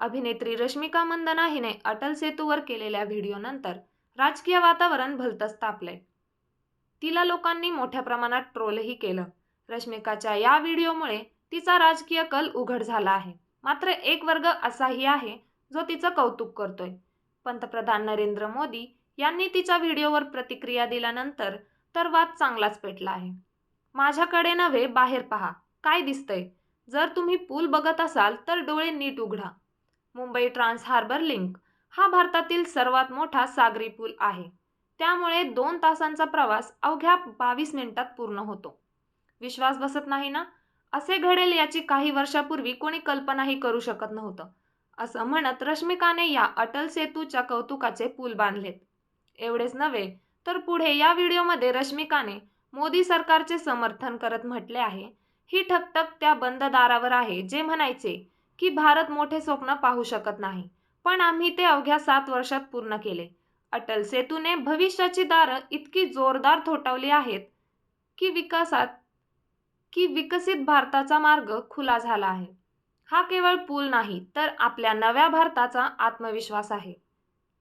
अभिनेत्री रश्मिका मंदना हिने अटल सेतूवर केलेल्या व्हिडिओनंतर राजकीय वातावरण भलतंच तापलंय. तिला लोकांनी मोठ्या प्रमाणात ट्रोलही केलं. रश्मिकाच्या या व्हिडिओमुळे तिचा राजकीय कल उघड झाला आहे. मात्र एक वर्ग असाही आहे जो तिचं कौतुक करतोय. पंतप्रधान नरेंद्र मोदी यांनी तिच्या व्हिडिओवर प्रतिक्रिया दिल्यानंतर तर वाद चांगलाच पेटला आहे. माझ्याकडे नव्हे बाहेर पहा. काय दिसतंय? जर तुम्ही पूल बघत असाल तर डोळे नीट उघडा. मुंबई ट्रान्स हार्बर लिंक हा भारतातील सर्वात मोठा सागरी पूल आहे. त्यामुळे दोन तासांचा प्रवास अवघ्या बावीस मिनिटात पूर्ण होतो. विश्वास बसत नाही ना? असे घडेल याची काही वर्षापूर्वी कोणी कल्पनाही करू शकत नव्हतं. असं म्हणत रश्मिकाने या अटल सेतूच्या कौतुकाचे पूल बांधलेत. एवढेच नव्हे तर पुढे या व्हिडिओमध्ये रश्मिकाने मोदी सरकारचे समर्थन करत म्हटले आहे ही ठकटक त्या बंद दारावर आहे जे म्हणायचे की भारत मोठे स्वप्न पाहू शकत नाही. पण आम्ही ते अवघ्या सात वर्षात पूर्ण केले. अटल सेतूने भविष्याची दारं इतकी जोरदार थोटवली आहेत की विकासात की विकसित भारताचा मार्ग खुला झाला आहे. हा केवळ पूल नाही तर आपल्या नव्या भारताचा आत्मविश्वास आहे.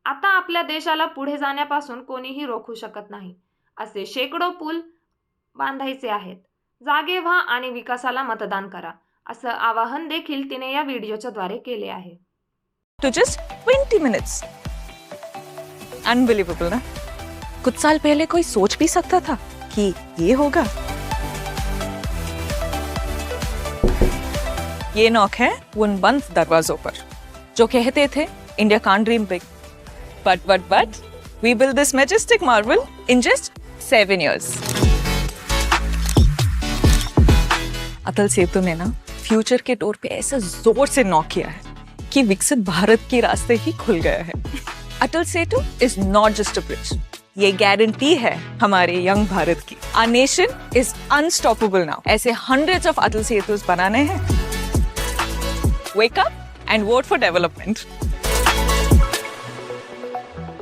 आता आपल्या देशाला पुढे जाण्यापासून कोणीही रोखू शकत नाही. असे शेकडो पूल बांधायचे आहेत. जागे व्हा आणि विकासाला मतदान करा. असं आवाहन देखील तिने या व्हिडिओच्या द्वारे केले आहे. To just twenty minutes unbelievable ना? कुछ साल पहले कोई सोच भी सकता था कि ये होगा। ये नॉक है उन बंद दरवाजों पर जो कहते थे India can't dream big but but but we build this majestic marvel in just seven years Atal Setu ने ना फ्यूचर के डोर पे ऐसे ज़ोर से नॉक किया है कि विकसित भारत के रास्ते ही खुल गया है। Atal Setu is not just a bridge ये गारंटी है हमारे यंग भारत की। Our nation is unstoppable now ऐसे हंड्रेड्स ऑफ़ अटल सेतु बनाने हैं। Wake up and vote for development